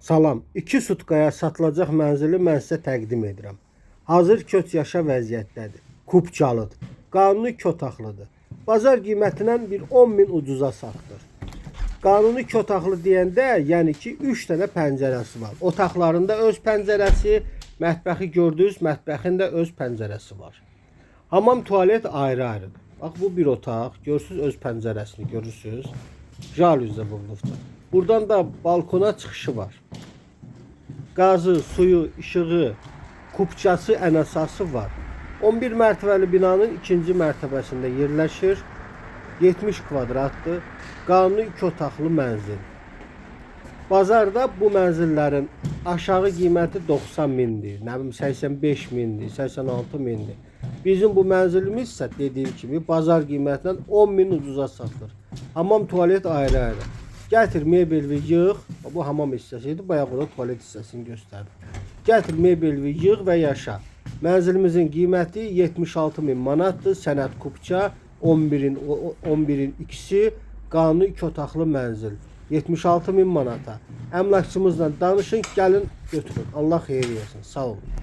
Salam, 2 sutkaya satılacaq mənzili mən sizə təqdim edirəm. Hazır köç yaşa vəziyyətdədir. Kupçalıdır. Qanuni kötaqlıdır. Bazar qiymətindən bir 10 min ucuza satılır. Qanuni kötaqlı deyəndə, yəni ki, 3 dənə pəncərəsi var. Otaqlarında öz pəncərəsi, mətbəxi gördünüz, mətbəxin də öz pəncərəsi var. Hamam tualet ayrı-ayrıdır. Bax bu bir otaq, görürsüz öz pəncərəsini görürsüz. Jalüzə vurulubdur. Buradan da balkona çıxışı var. Qazı, suyu, işığı, kupçası, ən əsası var. 11 mərtəbəli binanın ikinci mərtəbəsində yerləşir. 70 kvadratdır. Qanuni iki otaqlı mənzil. Bazarda bu mənzillərin aşağı qiyməti 90 mindir, nə bilim 85 mindir, 86 mindir. Bizim bu mənzilimiz isə dediyim kimi bazar qiymətindən 10 min ucuza satılır. Hamam tualet ayrı-ayrı. Gətir mebelvi yığ. Bu hamam hissəsi idi. Bayaq orada tualet hissəsini göstərdim. Gətir mebelvi yığ və yaşa. Mənzilimizin qiyməti 76 min manatdır. Sənəd kupça 11-in 11-in ikisi qanuni iki otaqlı mənzil. 76 min manata. Əmlakçımızla danışın, gəlin götürün. Allah xeyir versin. Sağ olun.